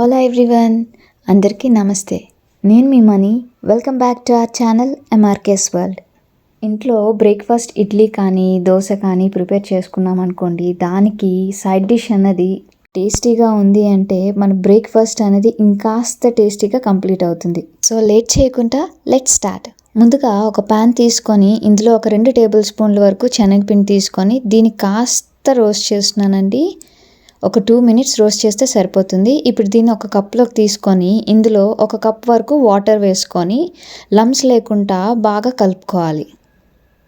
Ola everyone అందరికీ నమస్తే. నేను మీ Mani. Welcome back to our channel MRK's world ఇంట్లో బ్రేక్ఫాస్ట్ ఇడ్లీ కానీ దోశ కానీ ప్రిపేర్ చేసుకున్నాం అనుకోండి దానికి సైడ్ డిష్ అన్నది టేస్టీగా ఉంది అంటే మన బ్రేక్ఫాస్ట్ అనేది ఇంకాస్త టేస్టీగా కంప్లీట్ అవుతుంది. సో లేట్ చేయకుండా లెట్ స్టార్ట్ ముందుగా ఒక ప్యాన్ తీసుకొని ఇందులో ఒక రెండు టేబుల్ స్పూన్ల వరకు శనగపిండి తీసుకొని దీన్ని కాస్త రోస్ట్ చేస్తున్నానండి. ఒక టూ మినిట్స్ రోస్ట్ చేస్తే సరిపోతుంది. ఇప్పుడు దీన్ని ఒక కప్లోకి తీసుకొని ఇందులో ఒక కప్ వరకు వాటర్ వేసుకొని లమ్స్ లేకుండా బాగా కలుపుకోవాలి.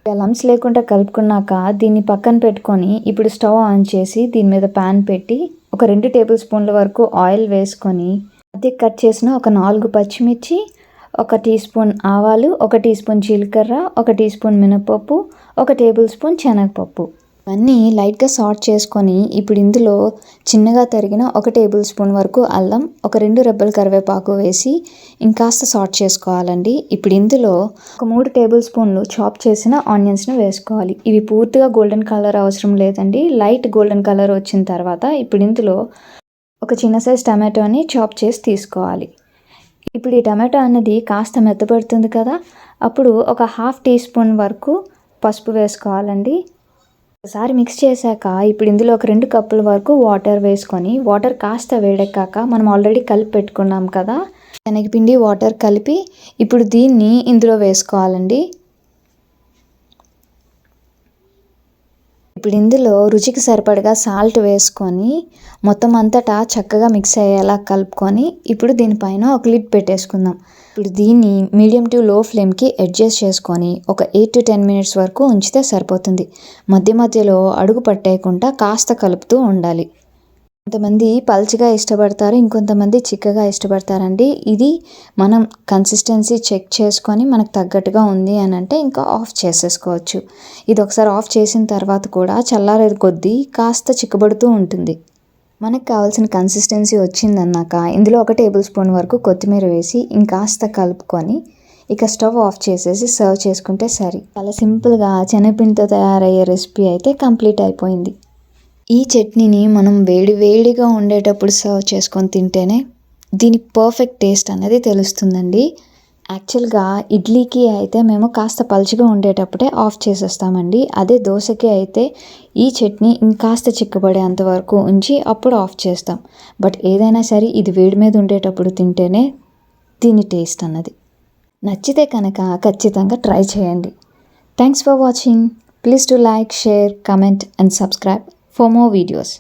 లమ్స్ లేకుండా కలుపుకున్నాక దీన్ని పక్కన పెట్టుకొని ఇప్పుడు స్టవ్ ఆన్ చేసి దీని మీద ప్యాన్ పెట్టి ఒక రెండు టేబుల్ స్పూన్ల వరకు ఆయిల్ వేసుకొని అది కట్ చేసిన ఒక నాలుగు పచ్చిమిర్చి ఒక టీ స్పూన్ ఆవాలు ఒక టీ స్పూన్ జీలకర్ర ఒక టీ స్పూన్ మినపప్పు ఒక టేబుల్ స్పూన్ శనగపప్పు. ఇవన్నీ లైట్గా సార్ట్ చేసుకొని ఇప్పుడు ఇందులో చిన్నగా తరిగిన ఒక టేబుల్ స్పూన్ వరకు అల్లం ఒక రెండు రెబ్బల కరివేపాకు వేసి ఇంకాస్త సార్ట్ చేసుకోవాలండి. ఇప్పుడు ఇందులో ఒక మూడు టేబుల్ స్పూన్లు చాప్ చేసిన ఆనియన్స్ను వేసుకోవాలి. ఇవి పూర్తిగా గోల్డెన్ కలర్ అవసరం లేదండి. లైట్ గోల్డెన్ కలర్ వచ్చిన తర్వాత ఇప్పుడు ఇందులో ఒక చిన్న సైజ్ టమాటోని చాప్ చేసి తీసుకోవాలి. ఇప్పుడు ఈ టమాటో అనేది కాస్త మెత్తపడుతుంది కదా అప్పుడు ఒక హాఫ్ టీ స్పూన్ వరకు పసుపు వేసుకోవాలండి. ఒకసారి మిక్స్ చేశాక ఇప్పుడు ఇందులో ఒక రెండు కప్పుల వరకు వాటర్ వేసుకొని వాటర్ కాస్త వేడెక్కాక మనం ఆల్రెడీ కలిపి పెట్టుకున్నాం కదా శనగపిండి వాటర్ కలిపి ఇప్పుడు దీన్ని ఇందులో వేసుకోవాలండి. ఇప్పుడు ఇందులో రుచికి సరిపడగా సాల్ట్ వేసుకొని మొత్తం అంతటా చక్కగా మిక్స్ అయ్యేలా కలుపుకొని ఇప్పుడు దీనిపైన ఒక లిడ్ పెట్టేసుకుందాం. ఇప్పుడు దీన్ని మీడియం టు లో ఫ్లేమ్కి అడ్జస్ట్ చేసుకొని ఒక ఎయిట్ టు టెన్ మినిట్స్ వరకు ఉంచితే సరిపోతుంది. మధ్య మధ్యలో అడుగు పట్టేయకుండా కాస్త కలుపుతూ ఉండాలి. కొంతమంది పల్చగా ఇష్టపడతారు ఇంకొంతమంది చిక్కగా ఇష్టపడతారండి. ఇది మనం కన్సిస్టెన్సీ చెక్ చేసుకొని మనకు తగ్గట్టుగా ఉంది అని అంటే ఇంకా ఆఫ్ చేసేసుకోవచ్చు. ఇది ఒకసారి ఆఫ్ చేసిన తర్వాత కూడా చల్లారే కొద్దీ కాస్త చిక్కబడుతూ ఉంటుంది. మనకు కావాల్సిన కన్సిస్టెన్సీ వచ్చిందన్నాక ఇందులో ఒక టేబుల్ స్పూన్ వరకు కొత్తిమీర వేసి ఇంకాస్త కలుపుకొని ఇక స్టవ్ ఆఫ్ చేసేసి సర్వ్ చేసుకుంటే సరి. చాలా సింపుల్గా శనగపిండితో తయారయ్యే రెసిపీ అయితే కంప్లీట్ అయిపోయింది. ఈ చట్నీని మనం వేడి వేడిగా ఉండేటప్పుడు సర్వ్ చేసుకొని తింటేనే దీని పర్ఫెక్ట్ టేస్ట్ అనేది తెలుస్తుందండి. యాక్చువల్గా ఇడ్లీకి అయితే మేము కాస్త పలుచగా ఉండేటప్పుడే ఆఫ్ చేసేస్తామండి. అదే దోశకి అయితే ఈ చట్నీ ఇంకాస్త చిక్కబడేంత వరకు ఉంచి అప్పుడు ఆఫ్ చేస్తాం. బట్ ఏదైనా సరే ఇది వేడి మీద ఉండేటప్పుడు తింటేనే దీని టేస్ట్ అన్నది. నచ్చితే కనుక ఖచ్చితంగా ట్రై చేయండి. Thanks for watching please to like share comment and subscribe for more videos.